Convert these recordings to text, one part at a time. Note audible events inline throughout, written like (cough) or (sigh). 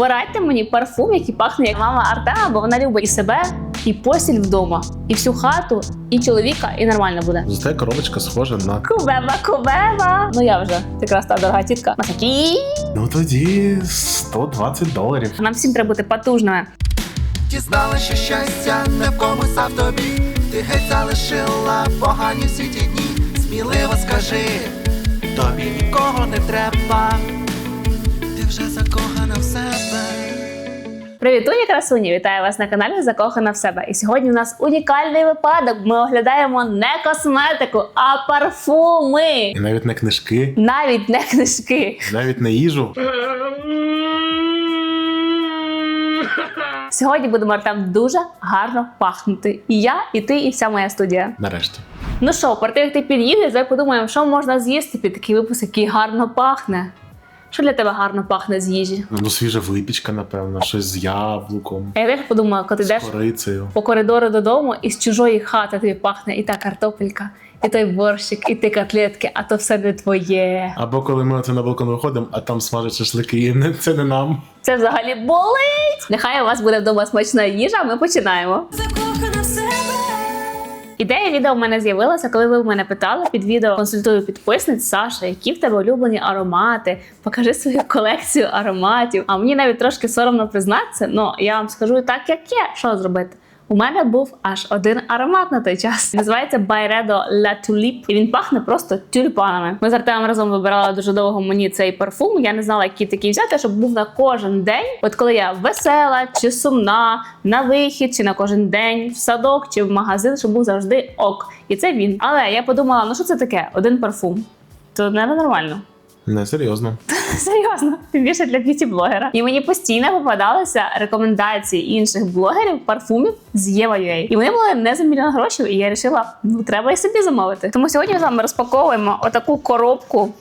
Порадьте мені парфум, який пахне як мама Артема, бо вона любить і себе, і постіль вдома, і всю хату, і чоловіка, і нормально буде. Зате коробочка схожа на. Кубеба, кубеба. Ну я вже якраз та дорога тітка. Масакі. Ну тоді 120 доларів. Нам всім треба бути потужними. Дізнала, що щастя не в комусь, а в тобі. Ти геть залишила погані всі ті дні. Сміливо скажи, тобі нікого не треба. Привітуні красуні! Вітаю вас на каналі Закохана в себе. І сьогодні у нас унікальний випадок. Ми оглядаємо не косметику, а парфуми. І навіть не книжки, Навіть не книжки. навіть не їжу. Сьогодні будемо там дуже гарно пахнути. І я, і ти, і вся моя студія. Нарешті. Ну що, перед тим, як ти під'їдеш, давай подумаємо, що можна з'їсти під такий випуск, який гарно пахне. Що для тебе гарно пахне з їжі? Ну, свіжа випічка, напевно, щось з яблуком, А я теж подумала, коли ти йдеш корицею. по коридору додому, і з чужої хати тобі пахне і та картопелька, і той борщик, і ті котлетки, а то все не твоє. Або коли ми оце на балкон виходимо, а там смажать шашлики, і не- це не нам. Це взагалі болить. Нехай у вас буде вдома смачна їжа. а Ми починаємо. закохана. Ідея відео в мене з'явилася, коли ви в мене питали під відео консультую підписниць Саша, які в тебе улюблені аромати. Покажи свою колекцію ароматів. А мені навіть трошки соромно признатися, але я вам скажу так, як є. Що зробити? У мене був аж один аромат на той час. Називається Byredo La Tulip. І він пахне просто тюльпанами. Ми з Артемом разом вибирали дуже довго мені цей парфум. Я не знала, який такий взяти, щоб був на кожен день. От коли я весела чи сумна, на вихід, чи на кожен день, в садок чи в магазин, щоб був завжди ок. І це він. Але я подумала, ну що це таке? Один парфум. То не нормально. Не серйозно. (laughs) (laughs) Серйозно, тим більше для б'юті-блогера. І мені постійно попадалися рекомендації інших блогерів парфумів з Єва.ua. І вони були не за мільйон грошей, і я вирішила, ну треба і собі замовити. Тому сьогодні ми з вами розпаковуємо отаку коробку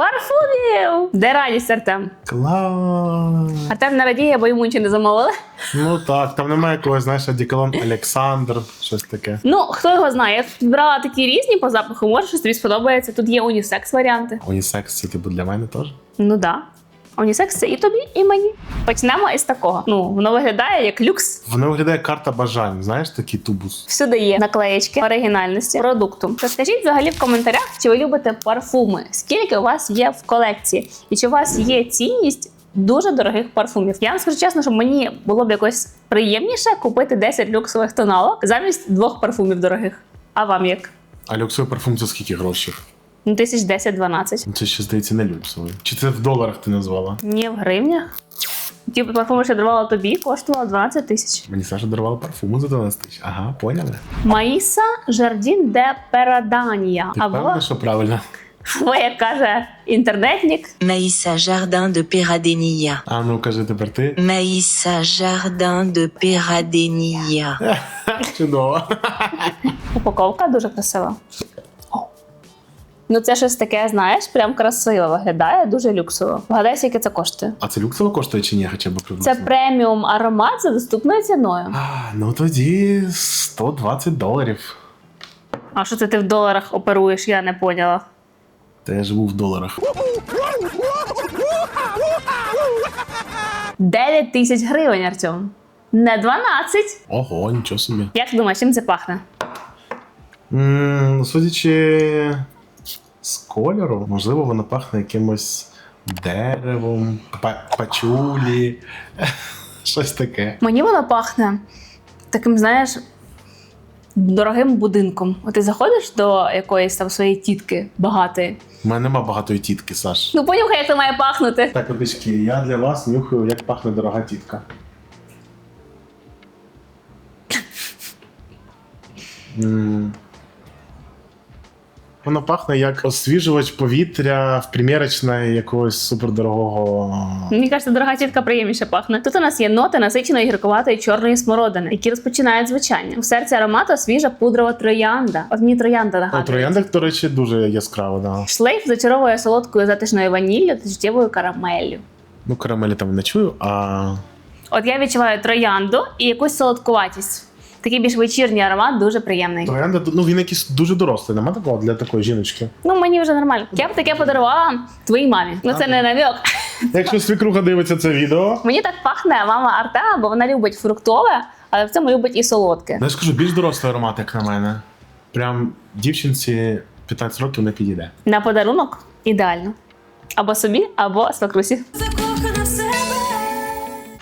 парфумів. Де радість Артем? Клас. Артем не радіє, бо йому нічого не замовили. Ну так, там немає якогось, знаєш, одеколон Олександр, щось таке. Ну, хто його знає, я тут брала такі різні по запаху, може щось тобі сподобається. Тут є унісекс варіанти. Унісекс, це типу для мене теж. Ну да. Унісекс це і тобі, і мені. Почнемо із такого. Ну, воно виглядає як люкс. Воно виглядає карта бажань, знаєш, такий тубус. Всюди є наклеєчки оригінальності продукту. Розкажіть взагалі в коментарях, чи ви любите парфуми, скільки у вас є в колекції, і чи у вас є цінність дуже дорогих парфумів. Я вам скажу чесно, що мені було б якось приємніше купити 10 люксових тоналок замість двох парфумів дорогих. А вам як? А люксовий парфум це скільки грошей? Ну, тисяч 10-12. Ну, Це ще здається не люксовий. Чи це в доларах ти назвала? Ні, в гривнях. Ті парфуми, що я дарувала тобі, коштували 12 тисяч. Мені Саша дарувала парфуму за 12 тисяч. Ага, поняли. Маїса Жардін де Пераданія. Ти Або, впевнена, що правильно? або, як каже інтернетник, Maïssa Jardin de Peradenia. А ну кажи тепер ти. Maïssa Jardin de Peradenia. Чудово. упаковка дуже красива. Ну, це щось таке, знаєш, прям красиво виглядає, дуже люксово. Вгадай, скільки це коштує. А це люксово коштує чи ні, хоча б Це преміум аромат за доступною ціною. А, ну тоді 120 доларів. А що це ти в доларах оперуєш? Я не поняла. Та я живу в доларах. 9 тисяч гривень, Артем. Не 12. Ого, нічого собі. Як ти думаєш, чим це пахне? М, ну, судячи з кольору, можливо, воно пахне якимось деревом, пачулі, (laughs) щось таке. Мені воно пахне таким, знаєш, дорогим будинком. От ти заходиш до якоїсь там своєї тітки багатої. У мене нема багатої тітки, Саш. Ну понюхай, як це має пахнути. Так, одички, я для вас нюхаю, як пахне дорога тітка. М. Воно пахне як освіжувач повітря в примірочної якогось супердорогого. Мені кажеться, дорога тітка приємніше пахне. Тут у нас є ноти насиченої гіркуватої чорної смородини, які розпочинають звучання. У серці аромату свіжа пудрова троянда. От мені троянда нагадує. трояндах, до речі, дуже яскраво, да. Шлейф зачаровує солодкою затишною ваніллю та життєвою карамеллю. Ну, карамелі там не чую, а От я відчуваю троянду і якусь солодкуватість. Такий більш вечірній аромат, дуже приємний. троянда, ну він якийсь дуже дорослий, нема такого для такої жіночки. Ну мені вже нормально. Я б таке подарувала твоїй мамі. Ну це не намек. Якщо свекруха дивиться це відео. Мені так пахне мама Артема, бо вона любить фруктове, але в цьому любить і солодке. Ну, я скажу, більш дорослий аромат, як на мене. Прям дівчинці 15 років не підійде. На подарунок ідеально. Або собі, або свекрусі. Закохана.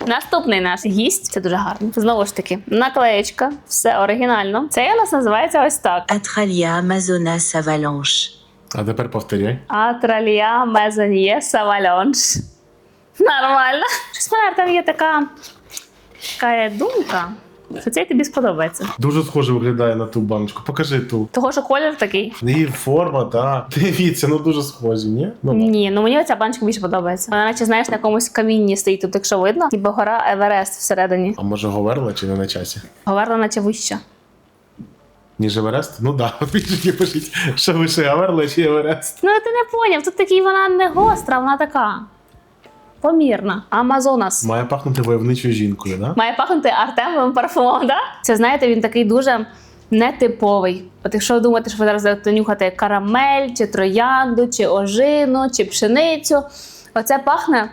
Наступний наш гість це дуже гарно. Знову ж таки, наклеєчка, все оригінально. Це у нас називається ось так: Атралія мезоне Avalanche. А тепер повторяй. Атралія Мезоньє Савальонш. Нормально. Щось мене там є така, така думка, що цей тобі сподобається. Дуже схоже виглядає на ту баночку. Покажи ту. Того, що колір такий. Її форма, так. Дивіться, ну дуже схожі, ні? Ну, Ні, ну мені оця баночка більше подобається. Вона наче знаєш на якомусь камінні стоїть тут, якщо видно, ніби гора Еверест всередині. А може Говерла чи не на часі? Говерла наче вища. Ніж Еверест? Ну да, (laughs) от пишіть, пишіть, що вище Говерла чи Еверест. Ну ти не поняв, тут такий вона не гостра, вона така. Помірна. Амазонас. Має пахнути войовничою жінкою, да? Має пахнути артемовим парфумом, да? Це знаєте, він такий дуже нетиповий. От якщо ви думаєте, що ви зараз будете нюхати карамель, чи троянду, чи ожину, чи пшеницю, оце пахне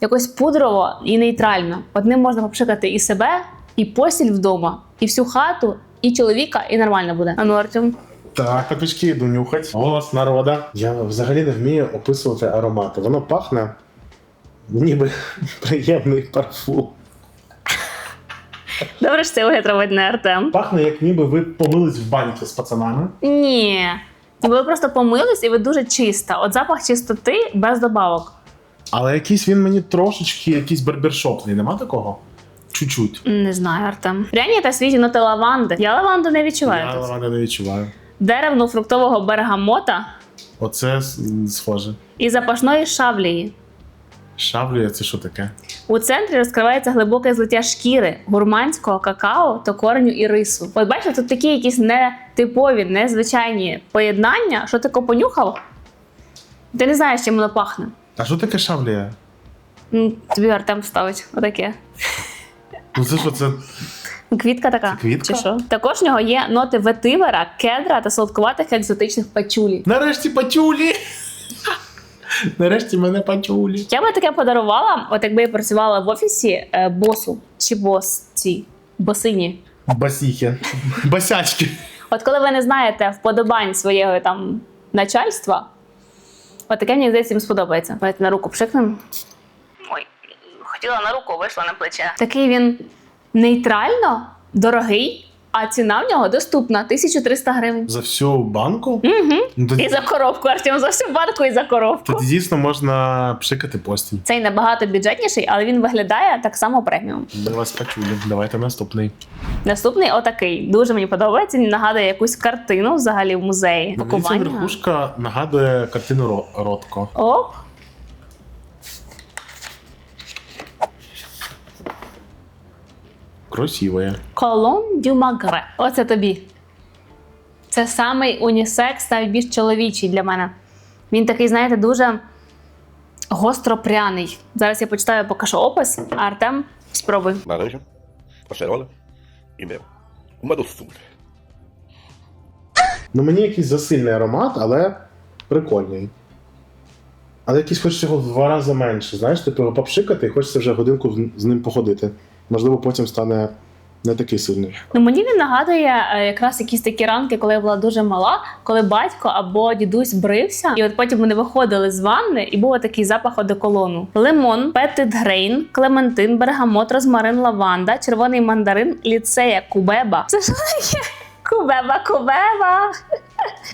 якось пудрово і нейтрально. Одним можна попшикати і себе, і постіль вдома, і всю хату, і чоловіка, і нормально буде. А ну, Артем, Так, капічки йду нюхать. Голос народа. Я взагалі не вмію описувати аромати. Воно пахне ніби приємний парфум. добре, що це робить не Артем. Пахне, як ніби ви помились в баньці з пацанами. Ні. Ви просто помились і ви дуже чиста. От запах чистоти без добавок. Але якийсь він мені трошечки якийсь барбершопний, нема такого? Чуть-чуть. Не знаю, Артем. Пряні та свіжі ноти лаванди. Я лаванду не відчуваю. Я тут. лаванди не відчуваю. Деревно-фруктового бергамота Оце с- схоже. і запашної шавлії. Шаблює, це що таке? У центрі розкривається глибоке злиття шкіри, гурманського какао та кореню і рису. От бачите, тут такі якісь нетипові, незвичайні поєднання, що ти понюхав. Ти не знаєш, чим воно пахне. А що таке? Ну, Тобі Артем ставить отаке. Ну це що, це Квітка така. Це квітка? Чи що? Також в нього є ноти ветивера, кедра та солодкуватих екзотичних пачулі. Нарешті пачулі! (laughs) Нарешті мене пачулі. Я би таке подарувала, от якби я працювала в офісі е, босу чи босці, босині. Басіхи. Басячки. От коли ви не знаєте вподобань своєго там начальства, от таке мені здається, їм сподобається. Давайте на руку пшикнемо. Ой, хотіла на руку, вийшла на плече. Такий він нейтрально дорогий, а ціна в нього доступна 1300 гривень. За всю банку? Угу. Ну, І за коробку, Артем, за всю банку і за коробку. тоді дійсно можна пшикати постіль. Цей набагато бюджетніший, але він виглядає так само преміум. Ми вас почули. Давайте наступний. Наступний отакий. Дуже мені подобається. Він нагадує якусь картину взагалі в музеї. Мені ця Пакування. верхушка нагадує картину Ро- Ротко. Оп. Красивая. Колон дю Магре. Оце тобі. Це самий унісекс, найбільш чоловічий для мене. Він такий, знаєте, дуже гостро пряний. Зараз я почитаю поки що опис, а Артем спробуй. acerola e mel. Uma doçura. Ну мені якийсь засильний аромат, але прикольний. Але якийсь хочеться його в два рази менше. Знаєш, типу його попшикати і хочеться вже годинку з ним походити. Можливо, потім стане не такий сильний. Ну мені він нагадує е, якраз якісь такі ранки, коли я була дуже мала, коли батько або дідусь брився, і от потім вони виходили з ванни, і був такий запах одеколону: лимон, петит грейн, клементин, бергамот, розмарин, лаванда, червоний мандарин, ліцея, кубеба. Це що таке? Кубеба, кубеба.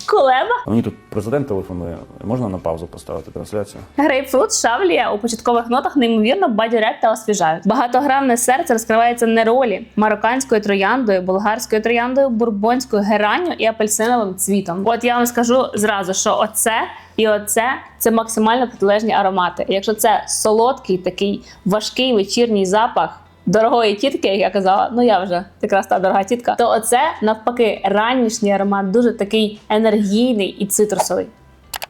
Кулеба. Мені тут президент телефонує. Можна на паузу поставити трансляцію? Грейпфрут, шавлія у початкових нотах неймовірно бадьорять та освіжають. Багатогранне серце розкривається неролі, марокканською трояндою, болгарською трояндою, бурбонською геранню і апельсиновим цвітом. От я вам скажу зразу, що оце і оце це максимально протилежні аромати. Якщо це солодкий, такий важкий вечірній запах. Дорогої тітки, як я казала, ну я вже якраз та дорога тітка, то оце навпаки ранішній аромат, дуже такий енергійний і цитрусовий.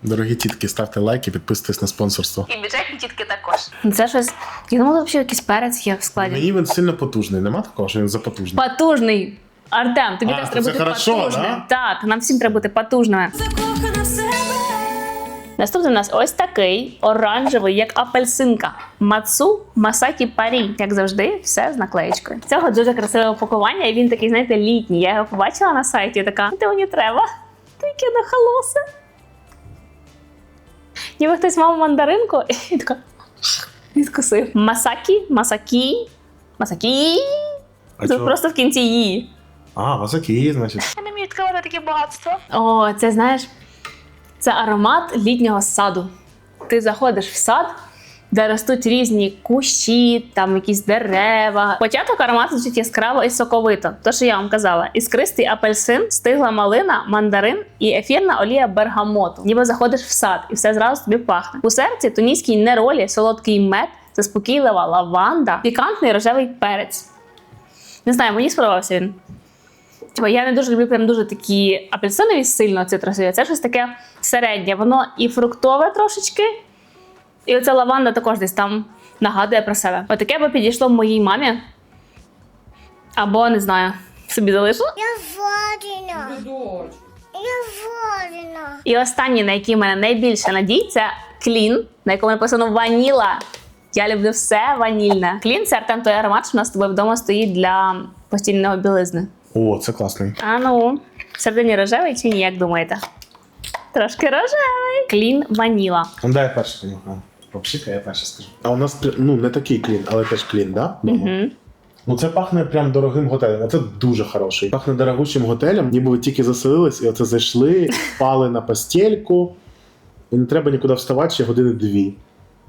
Дорогі тітки, ставте лайки, підписуйтесь на спонсорство. І бюджетні тітки також. Це щось. Я думала, взагалі якийсь перець є в складі. Мені він сильно потужний. Нема такого, що він запотужний. Потужний. Артем, тобі А, теж треба бути хорошо, потужним. да? Так, нам всім треба бути потужними. Наступний у нас ось такий оранжевий, як апельсинка. Мацу Масакі Парі. Як завжди, все з наклеєчкою. Цього дуже красиве упакування, і він такий, знаєте, літній. Я його побачила на сайті. і Така, де мені треба? Таке нахалосе. Ніби хтось мав мандаринку (laughs) і така відкусив. Масакі, Масакі, Масакі. А Це чого? просто в кінці її. А, масаки, значить. Я не вмію відкривати таке багатство. О, це знаєш, це аромат літнього саду. Ти заходиш в сад, де ростуть різні кущі, там якісь дерева. Початок аромату звучить яскраво і соковито. То, що я вам казала: іскристий апельсин, стигла малина, мандарин і ефірна олія бергамоту. Ніби заходиш в сад, і все зразу тобі пахне. У серці тунійський неролі, солодкий мед, заспокійлива лаванда, пікантний рожевий перець. Не знаю, мені сподобався він. Типу, я не дуже люблю прям дуже такі апельсинові сильно цитрусові. Це щось таке середнє. Воно і фруктове трошечки. І оця лаванда також десь там нагадує про себе. Отаке би підійшло моїй мамі. Або не знаю, собі залишу. Я владіна. І останній, на який в мене найбільше надій, це клін, на якому написано ваніла. Я люблю все ванільне. Клін це Артем той аромат, що у нас з тобою вдома стоїть для постільної білизни. О, це класний. А ну, всередині рожевий чи ні, як думаєте? Трошки рожевий. Клін ваніла. Ну, дай я перший скажу. Попшика, я перший скажу. А у нас ну не такий клін, але теж клін, да? Угу. Ну це пахне прям дорогим готелем. Оце дуже хороший. Пахне дорогущим готелем, ніби ви тільки заселились, і оце зайшли, (laughs) впали на постельку. І не треба нікуди вставати ще години дві.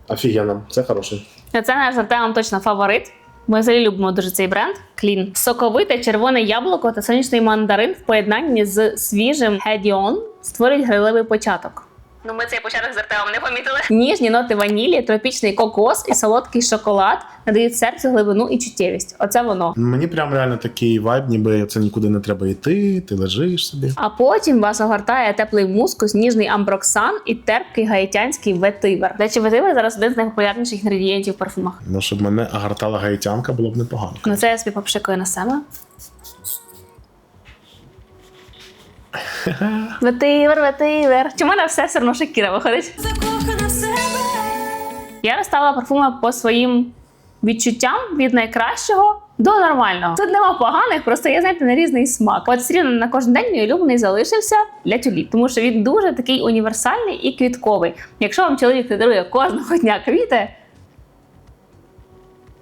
Офігенно, це хороший. Це наш Артемом точно фаворит. Ми взагалі любимо дуже цей бренд. Клін. Соковите червоне яблуко та сонячний мандарин в поєднанні з свіжим гедіон створюють гриливий початок. Ну, ми цей початок з Артемом не помітили. Ніжні ноти ванілі, тропічний кокос і солодкий шоколад надають серцю глибину і чуттєвість. Оце воно. Мені прям реально такий вайб, ніби це нікуди не треба йти, ти лежиш собі. А потім вас огортає теплий мускус, ніжний амброксан і терпкий гаїтянський ветивер. До речі, ветивер зараз один з найпопулярніших інгредієнтів в парфумах. Ну, щоб мене агартала гаїтянка, було б непогано. Ну це я собі попшикаю на себе. Ветивер, ветивер. Чому на все все одно Шакіра виходить? Закохана в себе. Я розставила парфуми по своїм відчуттям від найкращого до нормального. Тут нема поганих, просто є, знаєте, на різний смак. От все рівно на кожен день мій улюблений залишився для тюлі, тому що він дуже такий універсальний і квітковий. Якщо вам чоловік не дарує кожного дня квіти,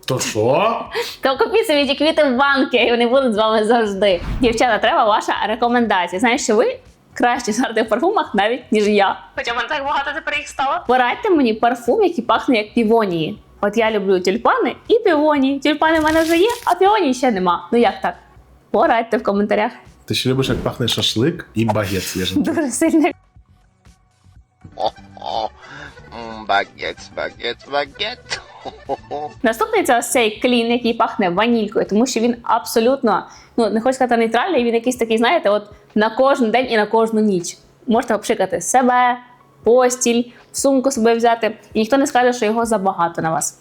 То що? то купіть собі ті квіти в банки, і вони будуть з вами завжди. Дівчата, треба ваша рекомендація. Знаєш, що ви краще жарти в парфумах навіть ніж я. Хоча в мене так багато тепер їх стало. Порадьте мені парфум, який пахне як півонії. От я люблю тюльпани і півонії. Тюльпани в мене вже є, а півонії ще нема. Ну як так? Порадьте в коментарях. Ти ще любиш, як пахне шашлик і багет свіжий. Дуже сильно. Багет, багет, багет. (laughs) Наступний це ось цей клін, який пахне ванількою, тому що він абсолютно, ну не хочу сказати нейтральний, він якийсь такий, знаєте, от на кожен день і на кожну ніч. Можете обшикати себе, постіль, сумку собі взяти, і ніхто не скаже, що його забагато на вас.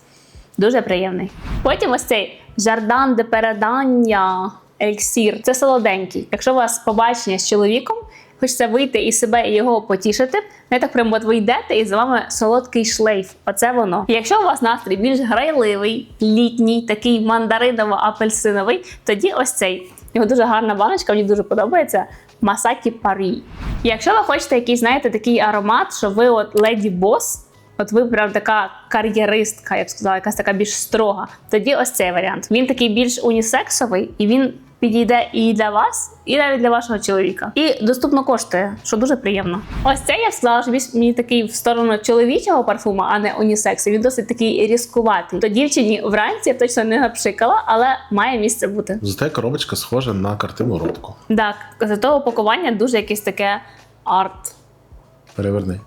Дуже приємний. Потім ось цей жардан де передання еліксір. Це солоденький. Якщо у вас побачення з чоловіком, хочеться вийти і себе і його потішити, не так прямо от ви йдете і за вами солодкий шлейф. Оце воно. Якщо у вас настрій більш грайливий, літній, такий мандариново-апельсиновий, тоді ось цей. Його дуже гарна баночка, мені дуже подобається. Масакі Парі. Якщо ви хочете якийсь, знаєте, такий аромат, що ви от леді бос, от ви прям така кар'єристка, я б сказала, якась така більш строга, тоді ось цей варіант. Він такий більш унісексовий, і він підійде і для вас, і навіть для вашого чоловіка. І доступно коштує, що дуже приємно. Ось це я б сказала, що мені такий в сторону чоловічого парфума, а не унісексу. Він досить такий різкуватий. То дівчині вранці я б точно не напшикала, але має місце бути. Зате коробочка схожа на картину ротку. Так, зато упакування дуже якесь таке арт. Переверни.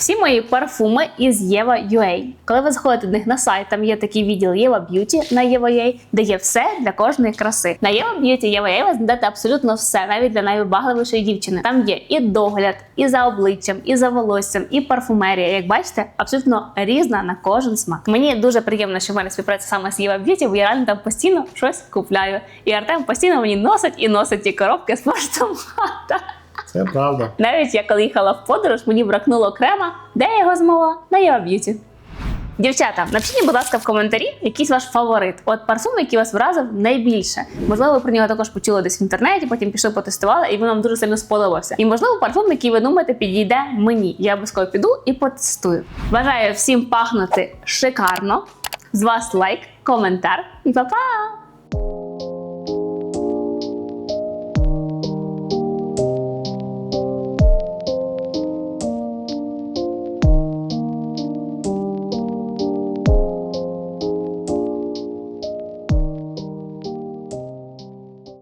Всі мої парфуми із Єва UA. Коли ви заходите до них на сайт, там є такий відділ Єва Б'юті на Єва де є все для кожної краси. На Єва Б'юті Єва ви знайдете абсолютно все, навіть для найвибагливішої дівчини. Там є і догляд, і за обличчям, і за волоссям, і парфумерія. Як бачите, абсолютно різна на кожен смак. Мені дуже приємно, що в мене співпраця саме з Єва Б'юті, бо я реально там постійно щось купляю. І Артем постійно мені носить і носить ті коробки з поштомата. Це правда. Навіть я коли їхала в подорож, мені бракнуло крема, де я його змила на Єва Б'юті. Дівчата, напишіть, будь ласка, в коментарі якийсь ваш фаворит. От парфум, який вас вразив найбільше. Можливо, ви про нього також почули десь в інтернеті, потім пішли потестували, і він вам дуже сильно сподобався. І можливо, парфум, який ви думаєте, підійде мені. Я обов'язково піду і потестую. Бажаю всім пахнути шикарно. З вас лайк, коментар і па-па!